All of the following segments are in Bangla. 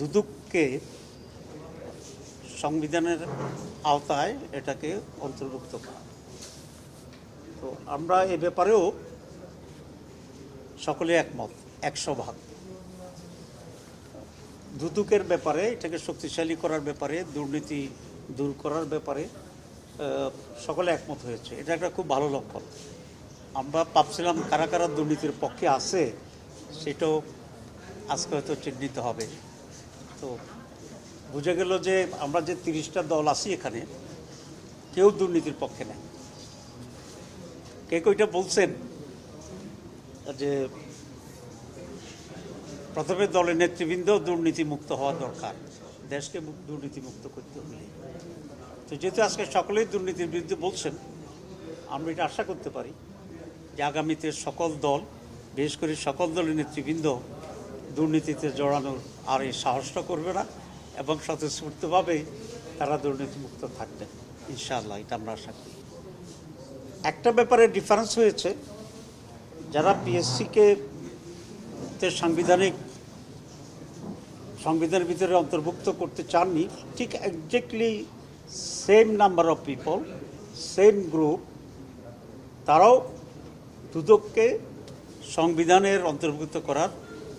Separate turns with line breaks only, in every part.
দুদককে সংবিধানের আওতায় এটাকে অন্তর্ভুক্ত করা। তো আমরা এ ব্যাপারেও সকলে একমত, একশো ভাগ। দুদকের ব্যাপারে, এটাকে শক্তিশালী করার ব্যাপারে, দুর্নীতি দূর করার ব্যাপারে সকলে একমত হয়েছে। এটা একটা খুব ভালো লক্ষণ। আমরা ভাবছিলাম কারা কারা দুর্নীতির পক্ষে আছে, সেটাও আজকে হয়তো চিহ্নিত হবে। তো বুঝে গেল যে আমরা যে তিরিশটা দল আছি এখানে, কেউ দুর্নীতির পক্ষে নেই। কে কইটা বলছেন? যে প্রথমে দলের নেতৃবৃন্দ দুর্নীতি মুক্ত হওয়া দরকার, দেশকে দুর্নীতি মুক্ত করতে হলে। তো যেহেতু আজকে সকলেই দুর্নীতির বিরুদ্ধে বলছেন, আমরা এটা আশা করতে পারি যে আগামীতে সকল দল, বিশেষ করে সকল দলের নেতৃবৃন্দ দুর্নীতিতে জড়ানোর আর এই সাহসটা করবে না এবং স্বতঃস্ফূর্তভাবে তারা দুর্নীতিমুক্ত থাকবে, ইনশাআল্লাহ, এটা আমরা আশা করি। একটা ব্যাপারে ডিফারেন্স হয়েছে, যারা পিএসসিকে তে সাংবিধানিক, সংবিধানের ভিতরে অন্তর্ভুক্ত করতে চাননি, ঠিক exactly same number of people same group তারাও দুদককে সংবিধানের অন্তর্ভুক্ত করার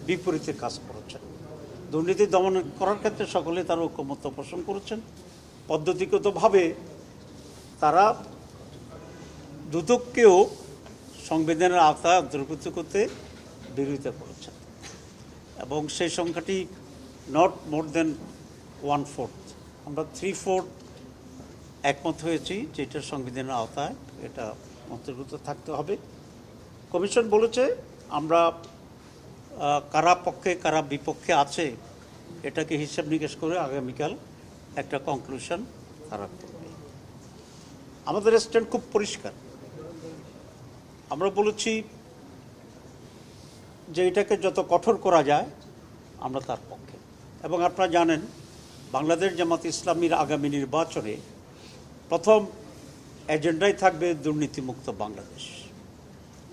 বিপরীতে কাজ করেছেন। দুর্নীতি দমন করার ক্ষেত্রে সকলে তারা ঐক্যমত্য পোষণ করেছেন। পদ্ধতিগতভাবে তারা দুদককেও সংবিধানের আওতায় অন্তর্ভুক্ত করতে বিরোধিতা করেছেন এবং সেই সংখ্যাটি not more than one fourth আমরা থ্রি ফোর্থ একমত হয়েছি যে এটা সংবিধানের আওতায় এটা অন্তর্ভুক্ত থাকতে হবে। কমিশন বলেছে, আমরা কারা পক্ষে, কারা বিপক্ষে আছে, এটাকে হিসাব নিকেশ করে আগামীকাল একটা কনক্লুশন তারা করবে। আমাদের স্ট্যান্ড খুব পরিষ্কার। আমরা বলেছি যে এটাকে যত কঠোর করা যায়, আমরা তার পক্ষে। এবং আপনারা জানেন, বাংলাদেশ জামাত ইসলামীর আগামী নির্বাচনে প্রথম এজেন্ডাই থাকবে দুর্নীতিমুক্ত বাংলাদেশ।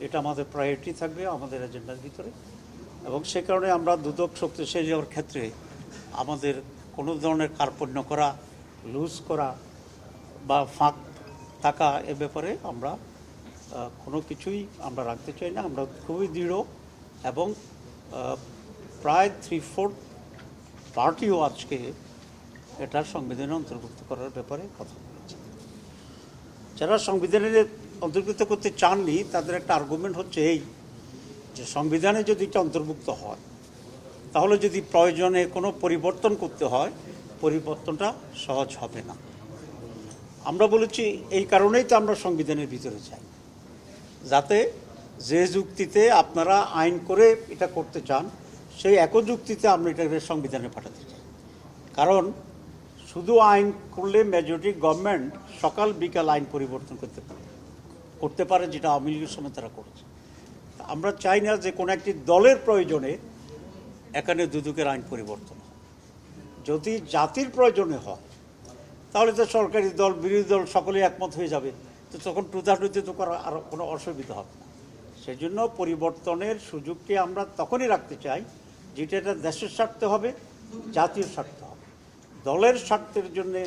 এটা আমাদের প্রায়োরিটি থাকবে আমাদের এজেন্ডার ভিতরে। এবং সে কারণে আমরা দুদক শক্তিশালী হওয়ার ক্ষেত্রে আমাদের কোনো ধরনের কার্পণ্য করা, লুজ করা বা ফাঁক থাকা এ ব্যাপারে আমরা কোনো কিছুই আমরা রাখতে চাই না। আমরা খুবই দৃঢ় এবং প্রায় থ্রি ফোর্থ পার্টিও আজকে এটা সংবিধানে অন্তর্ভুক্ত করার ব্যাপারে কথা বলেছে। যারা সংবিধানের অন্তর্ভুক্ত করতে চাননি, তাদের একটা আর্গুমেন্ট হচ্ছে এই যে সংবিধানে যদি এটা অন্তর্ভুক্ত হয়, তাহলে যদি প্রয়োজনে কোনো পরিবর্তন করতে হয়, পরিবর্তনটা সহজ হবে না। আমরা বলেছি, এই কারণেই তো আমরা সংবিধানের ভিতরে চাই যাতে যে যুক্তিতে আপনারা আইন করে এটা করতে চান, সেই একই যুক্তিতে আমরা এটাকে সংবিধানে পাঠাতে চাই। কারণ শুধু আইন করলে মেজরিটি গভর্নমেন্ট সকাল বিকাল আইন পরিবর্তন করতে পারে করতে পারে, যেটা আওয়ামী লীগের সময় তারা করেছে। আমরা চাই না যে কোনো একটি দলের প্রয়োজনে এখানে দুদকের আইন পরিবর্তন। যদি জাতির প্রয়োজনে হয়, তাহলে তো সরকারি দল, বিরোধী দল সকলেই একমত হয়ে যাবে। তো তখন টুতাটুতি তো করার আর কোনো অসুবিধা হবে না। সেই জন্য পরিবর্তনের সুযোগটি আমরা তখনই রাখতে চাই যেটা এটা দেশের স্বার্থে হবে জাতীয় স্বার্থে হবে। দলের স্বার্থের জন্যে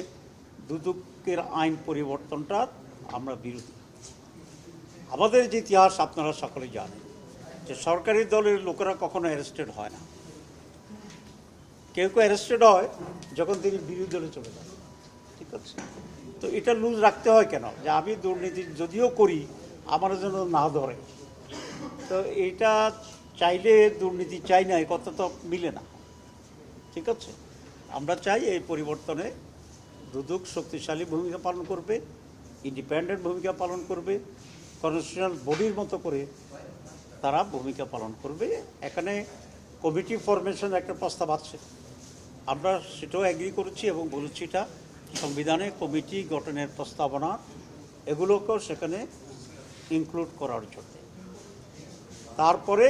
দুদকের আইন পরিবর্তনটা আমরা বিরোধী। আমাদের যে ইতিহাস আপনারা সকলে জানেন। যে সরকারি দলের লোকেরা কখনো অ্যারেস্টেড হয় না। কেউ কেউ অ্যারেস্টেড হয় যখন তিনি বিরোধী দলে চলে যান। ঠিক আছে? তো এটা লুজ রাখতে হয় কেন? যে আমি দুর্নীতি যদিও করি, আমার জন্য না ধরে। তো এটা চাইলে দুর্নীতি চাই না, এ কথা তো মিলে না। ঠিক আছে? আমরা চাই এই পরিবর্তনে দুদক শক্তিশালী ভূমিকা পালন করবে ইন্ডিপেন্ডেন্ট ভূমিকা পালন করবে কনস্টিটিউশনাল বডির মতো করে তারা ভূমিকা পালন করবে। এখানে কমিটি ফরমেশন একটা প্রস্তাব আছে। আমরা সেটাও অ্যাগ্রি করেছি এবং বলেছি এটা সংবিধানে কমিটি গঠনের প্রস্তাবনা। এগুলোকেও সেখানে ইনক্লুড করার জন্য। তারপরে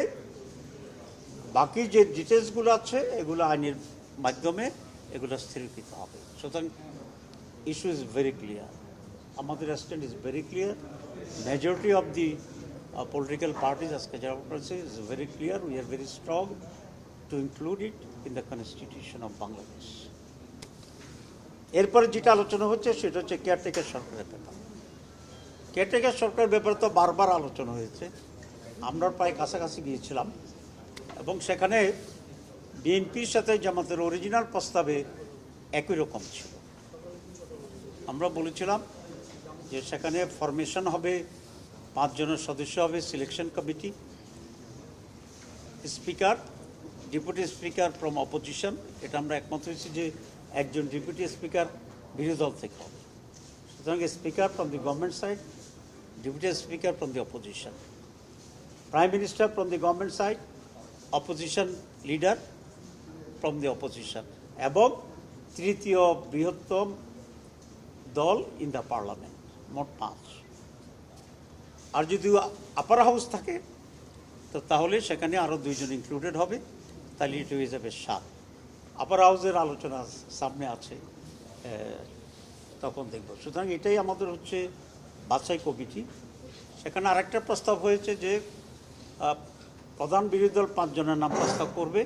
বাকি যে ডিটেলসগুলো আছে, এগুলো আইনের মাধ্যমে এগুলো স্থিরীকৃত হবে। সুতরাং ইস্যু ইজ ভেরি ক্লিয়ার আমাদের stand is very clear majority of the political parties আজকে যারা করেছে is very clear we are very strong to include it in the constitution of Bangladesh এরপরে যেটা আলোচনা হচ্ছে, সেটা হচ্ছে কেয়ারটেকার সরকারের ব্যাপার। কেয়ারটেকার সরকারের ব্যাপারে তো বারবার আলোচনা হয়েছে। আমরা প্রায় কাছাকাছি গিয়েছিলাম। এবং সেখানে বিএনপির সাথে জামাতের অরিজিনাল প্রস্তাবে একই রকম ছিল। আমরা বলেছিলাম যে সেখানে ফরমেশন হবে পাঁচজনের সদস্য হবে selection committee speaker deputy speaker from opposition এটা আমরা একমত হয়েছি যে একজন ডেপুটি স্পিকার বিরোধী দল থেকে হবে। সুতরাং speaker from the government side deputy speaker from the opposition prime minister from the government side opposition leader from the opposition এবং তৃতীয় বৃহত্তম দল ইন দ্য পার্লামেন্ট মোট পাঁচ। আর যদি আপার হাউস থাকে, তো তাহলে সেখানে আরও দুইজন ইনক্লুডেড হবে। তাহলে এটা হয়ে যাবে সাত আপার হাউসের আলোচনা সামনে আছে তখন দেখব। সুতরাং এটাই আমাদের হচ্ছে বাছাই কমিটি। সেখানে আরেকটা প্রস্তাব হয়েছে যে প্রধান বিরোধী দল পাঁচজনের নাম প্রস্তাব করবে।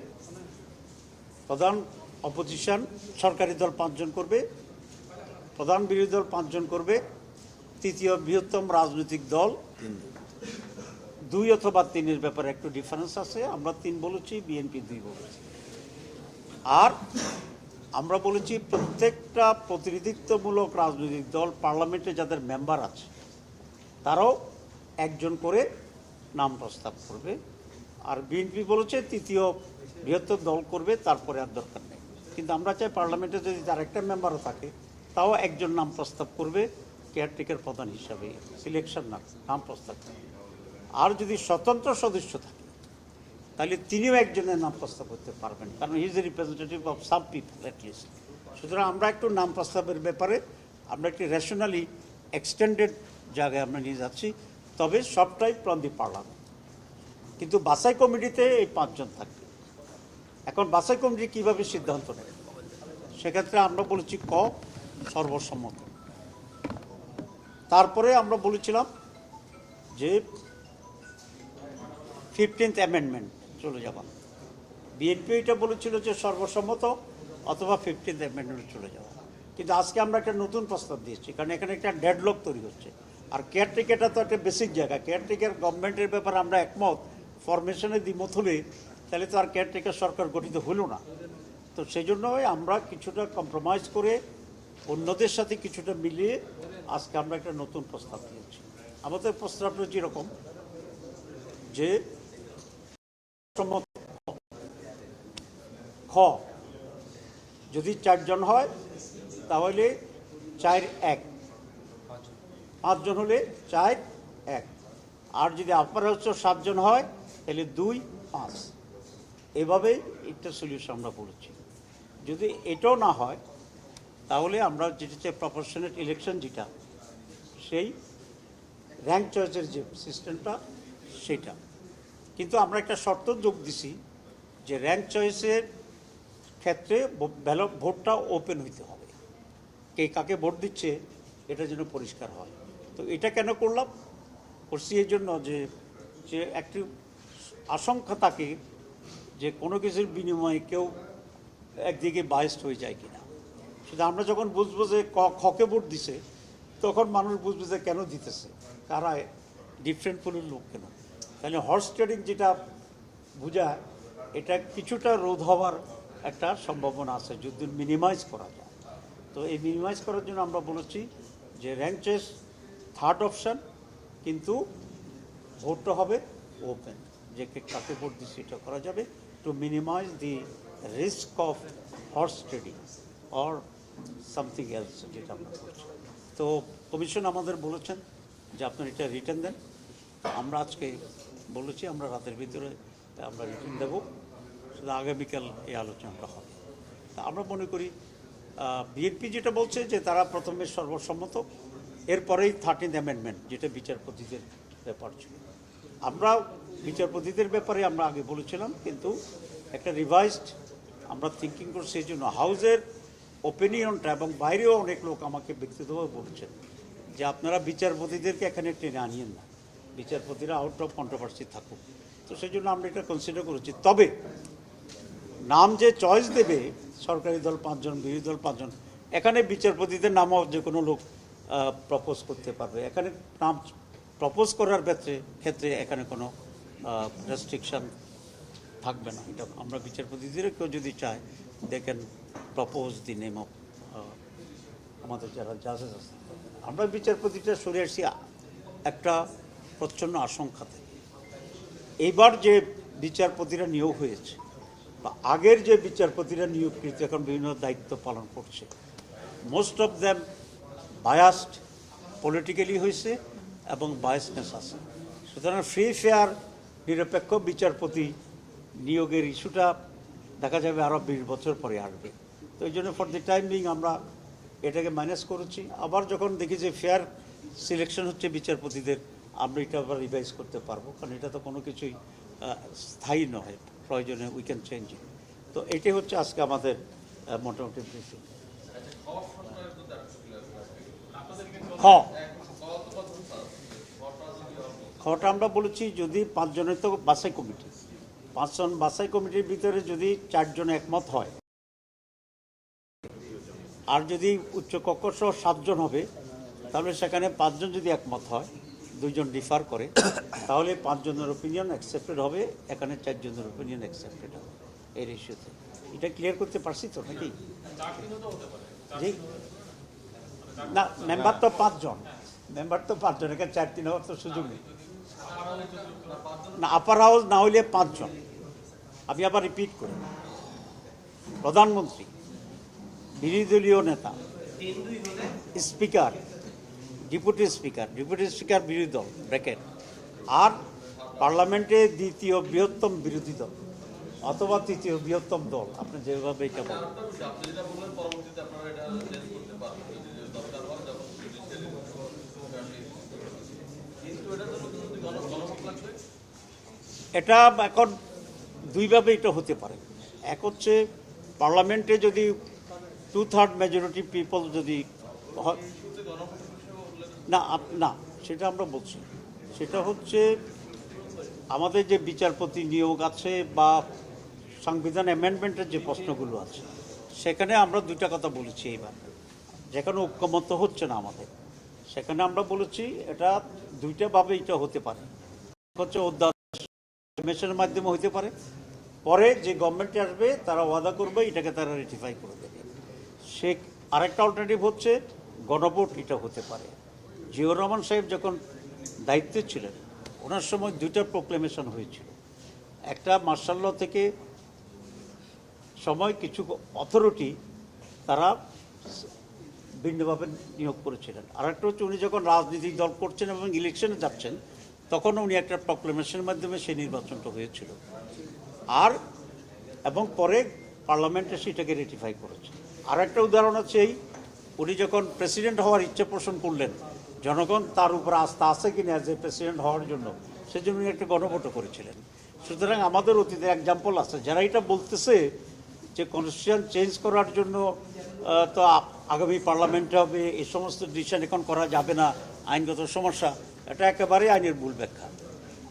প্রধান অপোজিশন সরকারি দল পাঁচজন করবে। প্রধান বিরোধী দল পাঁচজন করবে। তৃতীয় বৃহত্তম রাজনৈতিক দল দুই অথবা তিনের ব্যাপারে একটু ডিফারেন্স আছে, আমরা তিন বলেছি বিএনপি দুই বলেছি। আর আমরা বলেছি প্রত্যেকটা প্রতিনিধিত্বমূলক রাজনৈতিক দল, পার্লামেন্টে যাদের মেম্বার আছে, তারাও একজন করে নাম প্রস্তাব করবে। আর বিএনপি বলেছে তৃতীয় বৃহত্তর দল করবে, তারপরে আর দরকার নেই। কিন্তু আমরা চাই পার্লামেন্টে যদি তার একটা মেম্বারও থাকে, তাও একজন নাম প্রস্তাব করবে। কেয়ারটেকার প্রধান হিসাবে সিলেকশন না, নাম প্রস্তাব আর যদি স্বতন্ত্র সদস্য থাকে, তাহলে তিনিও একজনের নাম প্রস্তাব করতে পারবেন, কারণ he is a representative of some people at least সুতরাং আমরা একটু নাম প্রস্তাবের ব্যাপারে, আমরা একটি রেশনালি এক্সটেন্ডেড জায়গায় আমরা নিয়ে যাচ্ছি, তবে সবটাই ফ্রম দি পার্লামেন্ট কিন্তু বাসাই কমিটিতে এই পাঁচজন থাকবে। এখন বাসাই কমিটি কীভাবে সিদ্ধান্ত নেবে? সেক্ষেত্রে আমরা বলেছি ক সর্বসম্মত। তারপরে আমরা বলেছিলাম যে ফিফটিন্থ অ্যামেন্ডমেন্ট চলে যাওয়া। বিএনপি এটা বলেছিল যে সর্বসম্মত অথবা ফিফটিন্থ অ্যামেন্ডমেন্ট চলে যাওয়া। কিন্তু আজকে আমরা একটা নতুন প্রস্তাব দিয়েছি, কারণ এখানে একটা ডেডলক তৈরি হচ্ছে। আর কেয়ারটেকারটা তো একটা বেসিক জায়গা। কেয়ারটেকার গভর্নমেন্টের ব্যাপারে আমরা একমত ফরমেশনে দ্বিমত হলে তাহলে তো আর কেয়ারটেকার সরকার গঠিত হলো না। তো সেই জন্যই আমরা কিছুটা কম্প্রোমাইজ করে অন্যদের সাথে কিছুটা মিলিয়ে আজকে আমরা একটা নতুন প্রস্তাব দিয়েছি। আমাদের প্রস্তাবটা যেরকম যে খ। যদি চারজন হয়, তাহলে চার এক। পাঁচজন হলে চার এক। আর যদি আপার হচ্ছে সাতজন হয়, তাহলে দুই পাঁচ। এভাবেই একটা সলিউশন আমরা বলেছি যদি এটাও না হয় তাহলে আমরা যেটা হচ্ছে প্রপোর্শনেট ইলেকশন যেটা, সেই র্যাঙ্ক চয়েসের যে সিস্টেমটা সেটা। কিন্তু আমরা একটা শর্ত যোগ দিছি যে র্যাঙ্ক চয়েসের ক্ষেত্রে ব্যালট ভোটটা ওপেন হইতে হবে। কে কাকে ভোট দিচ্ছে, এটা যেন পরিষ্কার হয়। তো এটা কেন করলাম? করছি এই জন্য যে যে একটি আশঙ্কা থাকে যে কোনো কিছুর বিনিময়ে কেউ একদিকে বায়াস্ট হয়ে যায় কিনা। শুধু আমরা যখন বুঝব যে ক খকে ভোট দিছে, তখন মানুষ বুঝবে যে কেন দিতেছে কারা ডিফারেন্ট পুলের লোক কেন? তাহলে হর্স ট্রেডিং যেটা বোঝায় এটা কিছুটা রোধ হওয়ার একটা সম্ভাবনা আছে, যদি মিনিমাইজ করা যায়। তো এই মিনিমাইজ করার জন্য আমরা বলেছি যে র্যাঙ্ক চেস থার্ড অপশান কিন্তু ভোটটা হবে ওপেন যে কাকে ভোট দিচ্ছে এটা করা যাবে। To minimize the risk of horse trading or something else যেটা আমরা করছি তো কমিশন আমাদের বলেছেন যে আপনার এটা রিটার্ন দেন। আমরা আজকে বলেছি, আমরা রাতের ভিতরে আমরা রিটার্ন দেবো। শুধু আগামীকাল এই আলোচনাটা হবে। তা আমরা মনে করি বিএনপি যেটা বলছে যে তারা প্রথমে সর্বসম্মত, এরপরেই থার্টিন অ্যামেন্ডমেন্ট যেটা বিচারপতিদের ব্যাপার ছিল। আমরা বিচারপতিদের ব্যাপারে আমরা আগে বলেছিলাম, কিন্তু একটা রিভাইজড আমরা থিঙ্কিং করছি এই জন্য হাউজের ওপিনিয়নটা এবং বাইরেও অনেক লোক আমাকে ব্যক্তিগতভাবে বলছেন যে আপনারা বিচারপতিদেরকে এখানে টেনে আনিয়েন না। বিচারপতিরা আউট অফ কন্ট্রোভার্সি থাকুক। তো সেই জন্য আমরা এটা কনসিডার করেছি। তবে নাম যে চয়েস দেবে, সরকারি দল পাঁচজন, বিরোধী দল পাঁচজন, এখানে বিচারপতিদের নামও যে কোনো লোক প্রপোজ করতে পারবে। এখানে নাম প্রপোজ করার ক্ষেত্রে ক্ষেত্রে এখানে কোনো রেস্ট্রিকশন থাকবে না। এটা আমরা বিচারপতিদের কেউ যদি চায় দেখেন প্রপোজ দি নেম অফ আমাদের যারা জাজেস আছে আমরা বিচারপতিটা সরে আসছি একটা প্রচ্ছন্ন আশঙ্কা থেকে এইবার যে বিচারপতিরা নিয়োগ হয়েছে, বা আগের যে বিচারপতিরা নিয়োগকৃত, এখন বিভিন্ন দায়িত্ব পালন করছে most of them biased politically হয়েছে এবং বায়াসনেস আছে। সুতরাং ফ্রি ফেয়ার নিরপেক্ষ বিচারপতি নিয়োগের ইস্যুটা দেখা যাবে আরও বিশ বছর পরে আসবে। তো এই জন্য ফর দি টাইম বিং আমরা এটাকে ম্যানেজ করেছি। আবার যখন দেখি যে ফেয়ার সিলেকশন হচ্ছে বিচারপতিদের, আমরা এটা আবার রিভাইজ করতে পারব। কারণ এটা তো কোনো কিছুই স্থায়ী নয়। প্রয়োজনে উই ক্যান চেঞ্জ ইট তো এটাই হচ্ছে আজকে আমাদের মোটামুটি ব্রিফিং খ খটা আমরা বলেছি যদি পাঁচজনের তো বাছাই কমিটি। পাঁচজন বাছাই কমিটির ভিতরে যদি চারজন একমত হয় আর যদি উচ্চ কক্ষ সাতজন হবে, তাহলে সেখানে পাঁচজন যদি একমত হয়, দুইজন ডিফার করে, তাহলে পাঁচজনের ওপিনিয়ন অ্যাকসেপ্টেড হবে, এখানে চারজনের ওপিনিয়ন অ্যাকসেপ্টেড হবে এর ইস্যুতে এটা ক্লিয়ার করতে পারছি তো নাকি? জি। না মেম্বার তো পাঁচজন। মেম্বার তো পাঁচজন, এখানে চার তিন হওয়ার তো সুযোগ নেই। না আপার হাউস না হইলে পাঁচজন। আমি আবার রিপিট করি। প্রধানমন্ত্রী। বিরোধী দলীয় নেতা। Speaker, deputy speaker deputy speaker বিরোধী দল, ব্র্যাকেট। আর পার্লামেন্টে দ্বিতীয় বৃহত্তম বিরোধী দল, অথবা তৃতীয় বৃহত্তম দল। আপনি যেভাবে এটা বলেন। এটা এখন দুইভাবে এটা হতে পারে। এক হচ্ছে পার্লামেন্টে যদি টু থার্ড মেজরিটি পিপল যদি না না, সেটা আমরা বলছি সেটা হচ্ছে আমাদের যে বিচারপতি নিয়োগ আছে বা সংবিধান অ্যামেন্ডমেন্টের যে প্রশ্নগুলো আছে, সেখানে আমরা দুইটা কথা বলেছি এইবার। যেখানে ঐক্যমত হচ্ছে না আমাদের, সেখানে আমরা বলেছি এটা দুইটা ভাবে এটা হতে পারে। হচ্ছে অধ্যাদেশের মাধ্যমে হতে পারে, পরে যে গভর্নমেন্টে আসবে তারা ওয়াদা করবে, এটাকে তারা রেটিফাই করে দেবে। সে আরেকটা অল্টারনেটিভ হচ্ছে গণভোট এটা হতে পারে। জিয়র রহমান সাহেব যখন দায়িত্বে ছিলেন, ওনার সময় দুইটা প্রোক্লেমেশন হয়েছিল। একটা মার্শাল ল থেকে সময় কিছু অথরিটি তারা ভিন্নভাবে নিয়োগ করেছিলেন। আর একটা হচ্ছে উনি যখন রাজনৈতিক দল করছেন এবং ইলেকশনে যাচ্ছেন, তখন উনি একটা প্রক্লেমেশনের মাধ্যমে সেই নির্বাচনটা হয়েছিল। আর এবং পরে পার্লামেন্টে সেটাকে রেটিফাই করেছে। আর একটা উদাহরণ হচ্ছে এই, উনি যখন প্রেসিডেন্ট হওয়ার ইচ্ছে পোষণ করলেন, জনগণ তার উপর আস্থা আছে কিনা যে প্রেসিডেন্ট হওয়ার জন্য, সেজন্য উনি একটা গণভোটও করেছিলেন। সুতরাং আমাদের অতীতের এক্সাম্পল আছে, যারা এটা বলতেছে যে কনস্টিটিউশন চেঞ্জ করার জন্য তো আগামী পার্লামেন্টে হবে এই সমস্ত ডিসিশন এখন করা যাবে না, আইনগত সমস্যা, এটা একেবারেই আইনের ভুল ব্যাখ্যা।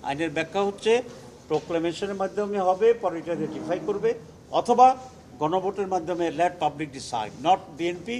আইনের ব্যাখ্যা হচ্ছে প্রোক্লেমেশনের মাধ্যমে হবে, পরে এটা রেটিফাই করবে, অথবা গণভোটের মাধ্যমে let public decide not BNP